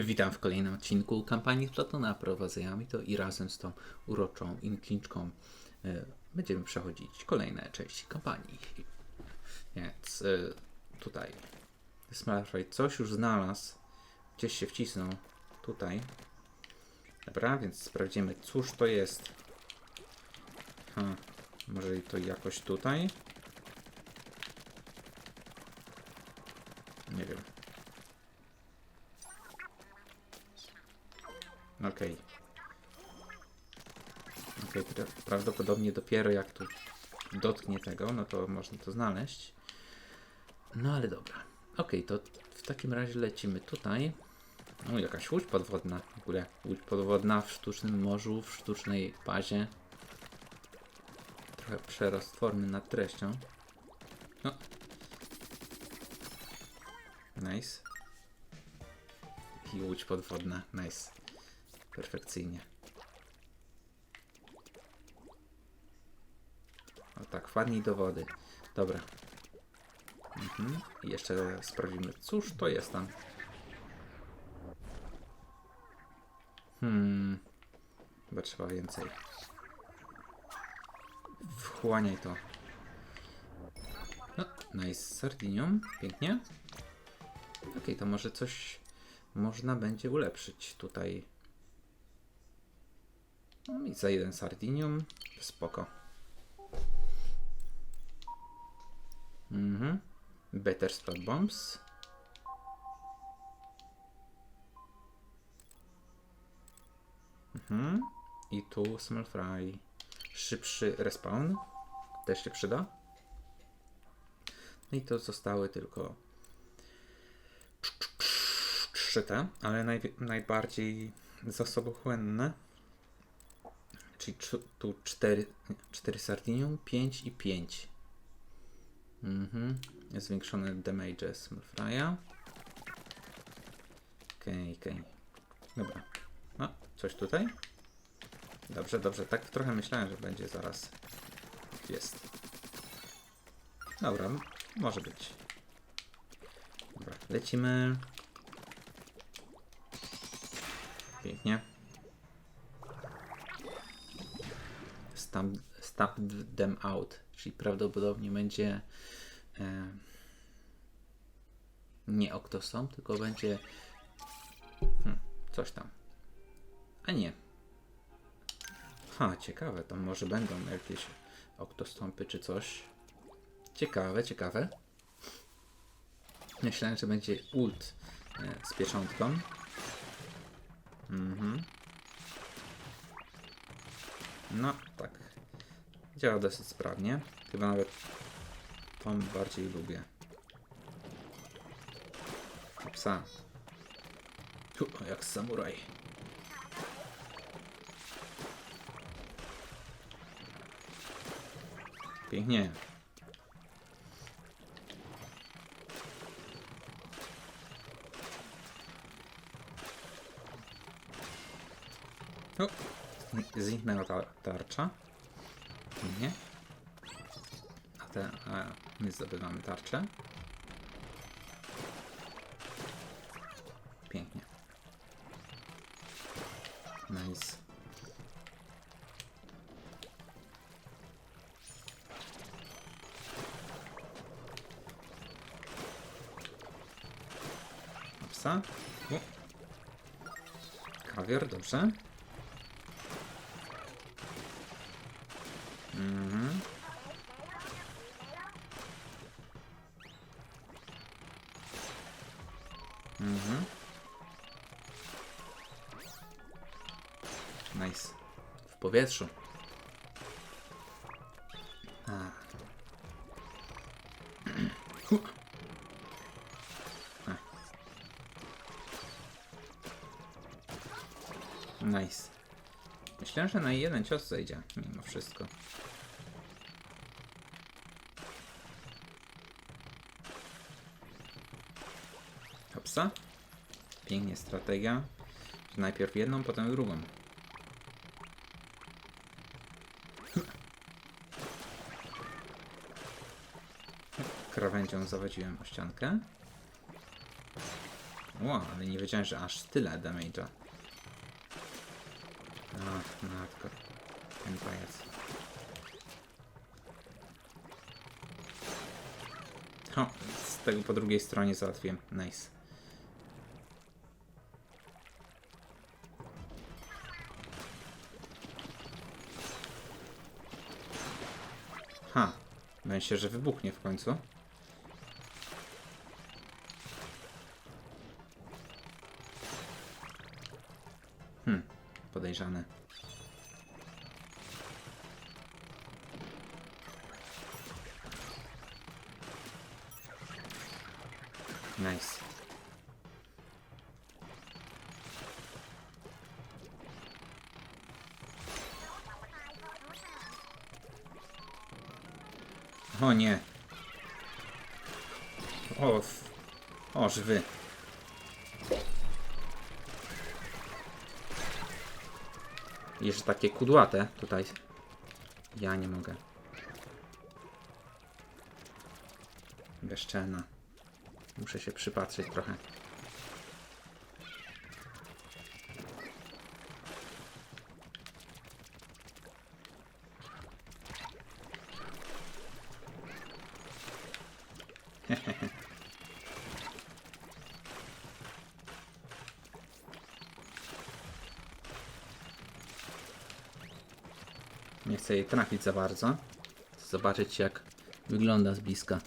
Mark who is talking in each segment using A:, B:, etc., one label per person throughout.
A: Witam w kolejnym odcinku kampanii Platona. Prowadzę ja to i razem z tą uroczą inkliczką e, będziemy przechodzić kolejne części kampanii. Więc e, tutaj Smartframe coś już znalazł, gdzieś się wcisnął tutaj. Dobra, więc sprawdzimy cóż to jest. Ha, może to jakoś tutaj? Nie wiem. Okej. Okej, pra prawdopodobnie dopiero jak tu dotknie tego, no to można to znaleźć. No ale dobra. Okej, to w takim razie lecimy tutaj. O, jakaś łódź podwodna. W ogóle łódź podwodna w sztucznym morzu, w sztucznej bazie. Trochę przerost formy nad treścią. No. Nice. I łódź podwodna. Nice. Perfekcyjnie. O tak, wpadnij do wody. Dobra. Mhm. I jeszcze sprawdzimy, cóż to jest tam. Hmm. Chyba trzeba więcej. Wchłaniaj to. No, nice. Sardinium. Pięknie. Okej, to może coś można będzie ulepszyć tutaj. No i za jeden sardinium. Spoko. Mhm. Better spot bombs. Mhm. I tu small fry. Szybszy respawn. Też się przyda. No i to zostały tylko trzy te, ale naj, najbardziej zasobochłonne. Czyli tu 4, 4 sardinium, 5 i 5. Mhm. Zwiększone damage Smurfrya. Okej, okay, okej. Okay. Dobra. No, coś tutaj? Dobrze, dobrze. Tak trochę myślałem, że będzie zaraz. Jest. Dobra, może być. Dobra, lecimy. Pięknie. Stamp, stamp them out, czyli prawdopodobnie będzie e, nie Octostomp, tylko będzie hmm, coś tam. A nie. Ha, ciekawe, to może będą jakieś Octostompy czy coś. Ciekawe, ciekawe. Myślałem, że będzie ult e, z pieczątką. Mhm. No, tak. Działa dosyć sprawnie. Chyba nawet tą bardziej lubię. Psa. Tu, jak samuraj. Pięknie. O, zniknęła ta tarcza. Nie. A, te, a my zdobywamy tarczę. Pięknie. Nice. Kawior, dobrze. Powietrzu. A. Nice. Myślałem, że na jeden cios zejdzie, mimo wszystko. Hopsa. Pięknie strategia. Najpierw jedną, potem drugą. Krawędzią zawadziłem o ściankę. Ło, ale nie wiedziałem, że aż tyle damage'a. A, matko. Ten pajac. O, z tego po drugiej stronie załatwiłem. Nice. Ha, myślę, że wybuchnie w końcu. Podejrzane. Nice. O nie. O, f- o Jeszcze takie kudłate tutaj. Ja nie mogę. Bezczelna. Muszę się przypatrzeć trochę. Chcę jej trafić za bardzo. Chcę zobaczyć jak wygląda z bliska.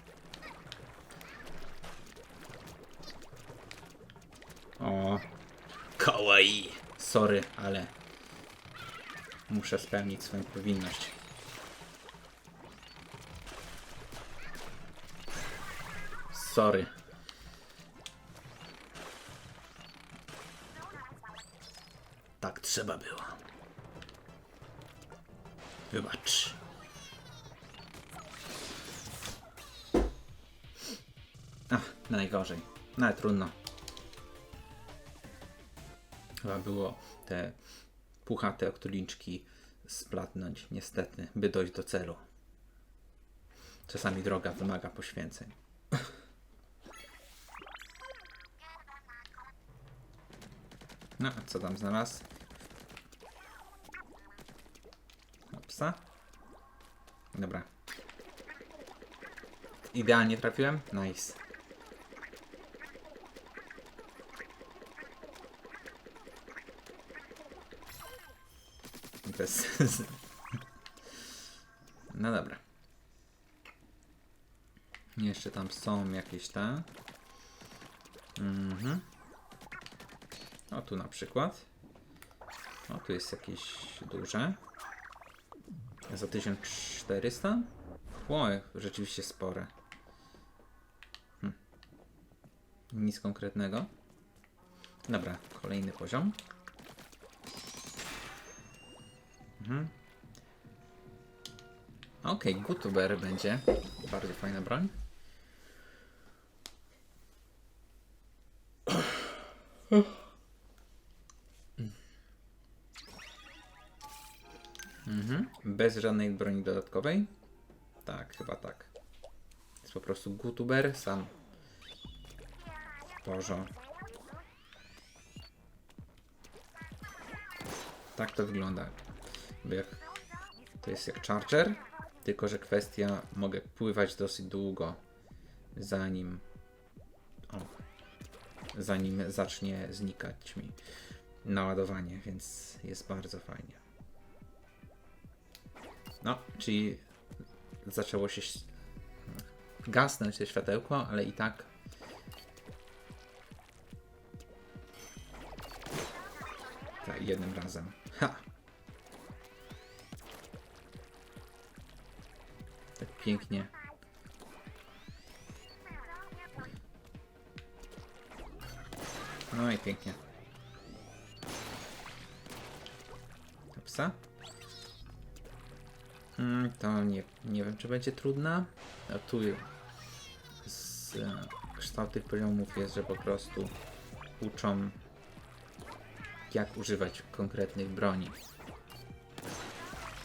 A: O, kawaii. Sorry, ale muszę spełnić swoją powinność. Sorry. Tak trzeba było. Wybacz. Ach, najgorzej. No ale trudno. Chyba było te puchate oktuliczki splatnąć, niestety, by dojść do celu. Czasami droga wymaga poświęceń. No, a co tam znalazł? Psa? Dobra. Idealnie trafiłem? Nice. Jest... No dobra. Jeszcze tam są jakieś te. Mhm. O, tu na przykład. O, tu jest jakieś duże. Za 1400? Oj, rzeczywiście spore. Hm. Nic konkretnego. Dobra, kolejny poziom. Mhm. Okej, okay, Gutuber będzie. Bardzo fajna broń. Mhm. Bez żadnej broni dodatkowej? Tak, chyba tak. Jest po prostu Gutuber sam. Boże. Tak to wygląda. Jak to jest jak charger, tylko że kwestia mogę pływać dosyć długo zanim o, zanim zacznie znikać mi naładowanie, więc jest bardzo fajnie. No, czyli zaczęło się gasnąć to światełko, ale i tak tak, jednym razem. Ha! Tak pięknie. No i pięknie. Psa? Mm, to nie, nie wiem, czy będzie trudna. A tu z e, poziomów jest, że po prostu uczą jak używać konkretnych broni.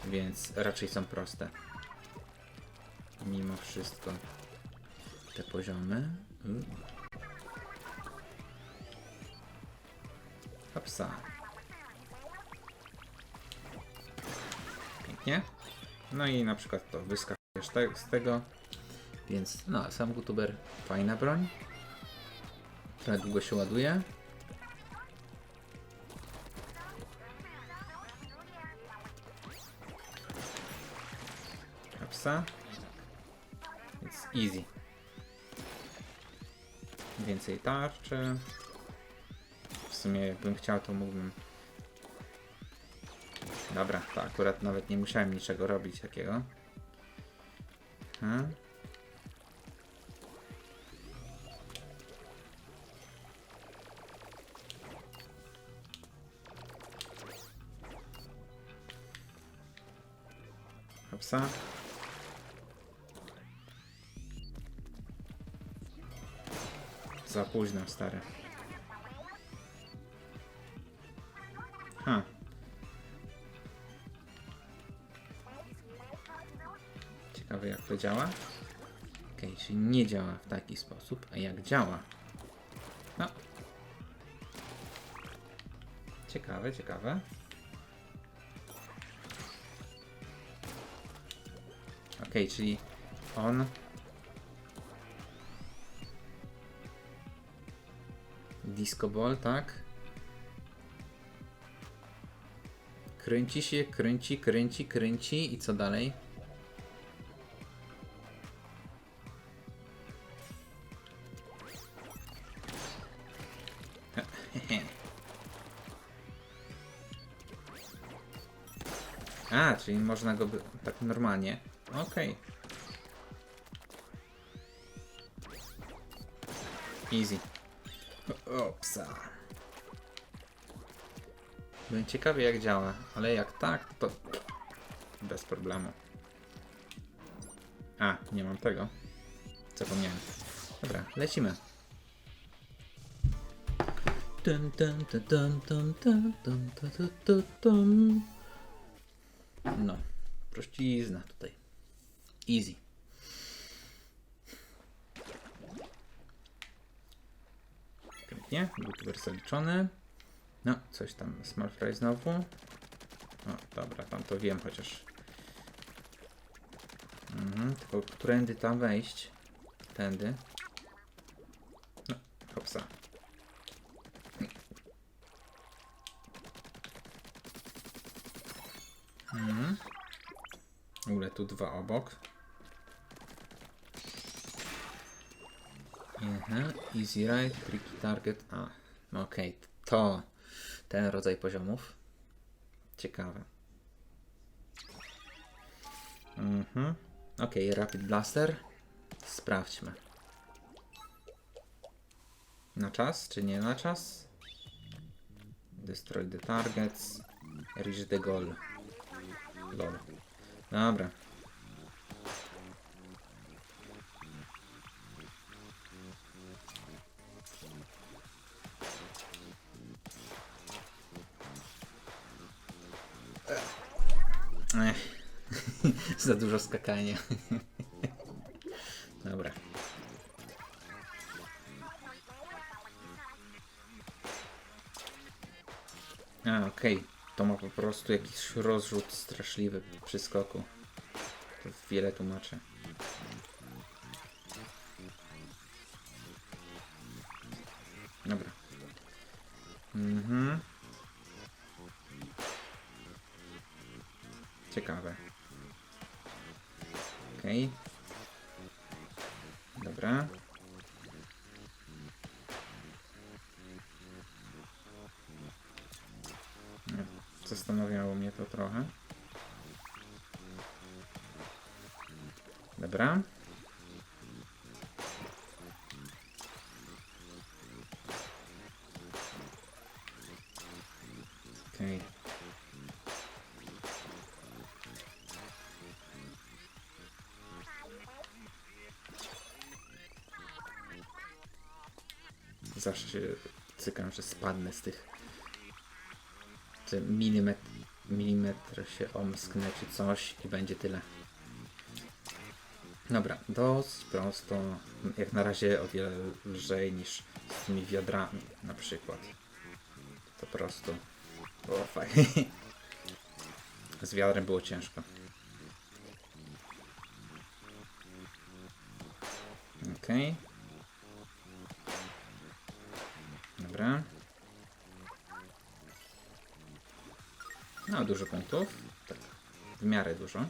A: Więc raczej są proste. Mimo wszystko te poziomy. Mm. Hopsa. Pięknie. No i na przykład to wyskakujesz te, z tego. Więc no, sam youtuber fajna broń. Trochę długo się ładuje. Hopsa. Więc easy. Więcej tarczy. W sumie jakbym chciał, to mógłbym. Dobra, to akurat nawet nie musiałem niczego robić takiego. Hmm. Hopsa. Za późno, stary. Działa. Okej, czyli nie działa w taki sposób, a jak działa? No. Ciekawe, ciekawe. Okej, czyli on Disco ball, tak? Kręci się, kręci, kręci, kręci i co dalej? Czyli można go tak normalnie. Okej. Easy. Opsa. Byłem ciekawy jak działa, ale jak tak, to bez problemu. A, nie mam tego. Zapomniałem. Dobra, lecimy. Dun, dun, dun, dun, dun, dun, dun, dun, dun, dun, prościzna tutaj. Easy. Pięknie, youtuber zaliczony. No, coś tam, small fry znowu. O, dobra, tam to wiem chociaż. Mhm, tylko którędy tam wejść? Tędy. No, hopsa. Mhm. W ogóle tu dwa obok. Mhm. Easy ride, tricky target. A, okej, to ten rodzaj poziomów. Ciekawe. Mhm. Okej, Rapid Blaster. Sprawdźmy. Na czas, czy nie na czas? Destroy the targets. Reach the goal. Lol. Dobra. Za dużo skakania. Dobra. A, okej. To ma po prostu jakiś rozrzut straszliwy przy skoku. To wiele tłumaczy. Dobra. Mhm. Ciekawe. Okej. Dobra. Nie, Zastanawiało mnie to trochę. Dobra. Okej. Zawsze się cykam, że spadnę z tych. Czy milimetr, milimetr się omsknę czy coś i będzie tyle. Dobra, dosyć prosto. Jak na razie o wiele lżej niż z tymi wiadrami na przykład. po prostu było fajnie. Z wiadrem było ciężko. Okej. Dobra. Dużo punktów. Tak, w miarę dużo.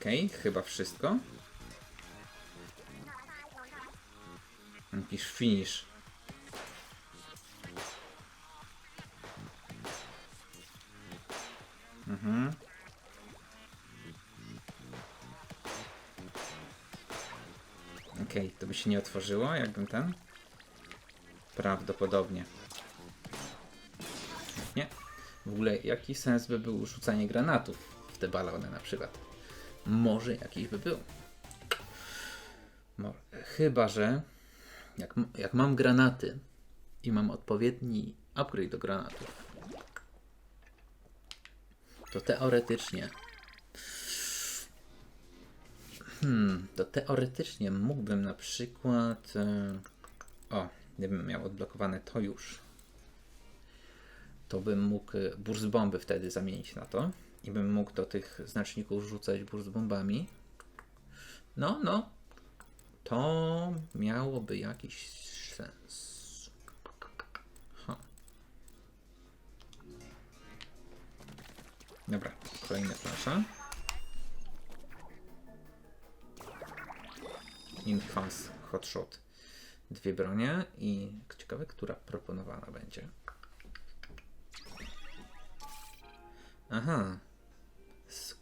A: Okej, chyba wszystko. Jakiś finish. Mhm. Okej, to by się nie otworzyło, jakbym ten? Prawdopodobnie. Nie. W ogóle jaki sens by był rzucanie granatów w te balony na przykład? Może jakiś by był. Chyba, że jak, jak mam granaty i mam odpowiedni upgrade do granatów, to teoretycznie hmm, to teoretycznie mógłbym na przykład o, gdybym miał odblokowane to już to bym mógł e, burst bomby wtedy zamienić na to i bym mógł do tych znaczników rzucać burst bombami no, no to miałoby jakiś sens ha. Dobra, kolejne flasza. Infans Hotshot. Dwie bronie i ciekawe, która proponowana będzie. Aha.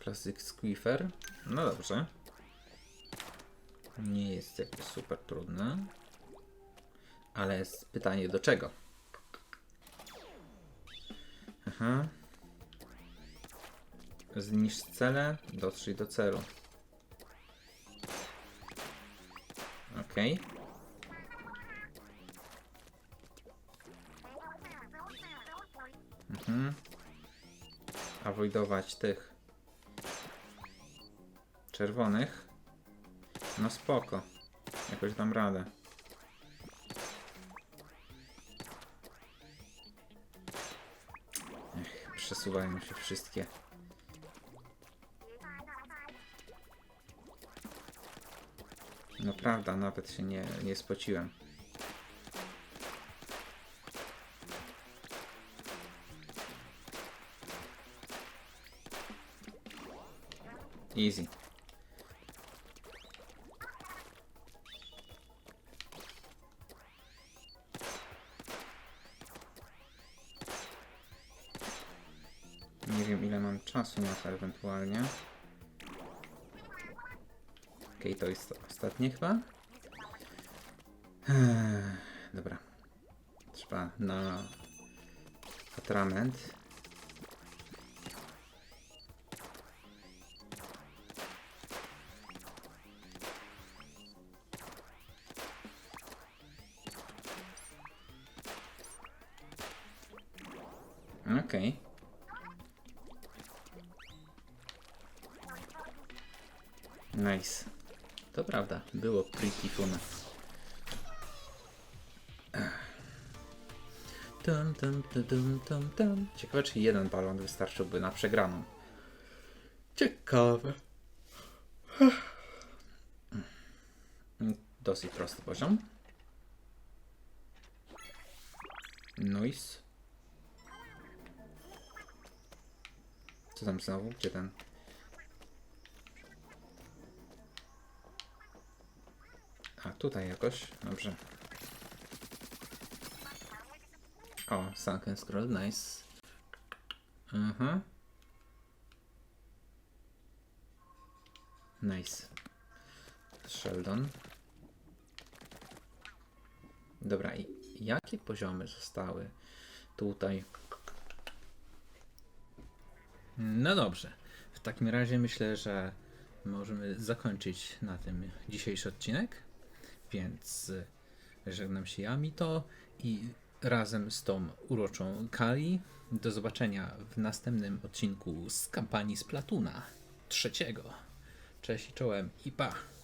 A: Classic Squeefer. No dobrze. Nie jest jakby super trudne. Ale jest pytanie do czego? Aha. Zniszcz cele, dotrzyj do celu. Okej. Mhm. Avoidować tych czerwonych. No spoko. Jakoś dam radę. Ech, przesuwają się wszystkie. No prawda, nawet się nie, nie spociłem. Easy. Nie wiem ile mam czasu na to ewentualnie. Okej, to jest ostatnie chyba. Dobra. Trzeba na atrament. Było pretty fun. Tum, tum, tum, tum, tum. Ciekawe, czy jeden balon wystarczyłby na przegraną. Ciekawe. Dosyć prosty poziom. Nice. Co tam znowu? Gdzie ten? A tutaj jakoś? Dobrze. O, Sunken Scroll, nice. Mhm. Nice. Sheldon. Dobra, i jakie poziomy zostały tutaj? No dobrze. W takim razie myślę, że możemy zakończyć na tym dzisiejszy odcinek. Więc y, żegnam się ja, Mito i razem z tą uroczą Kali do zobaczenia w następnym odcinku z kampanii z Platuna trzeciego. Cześć i czołem i pa!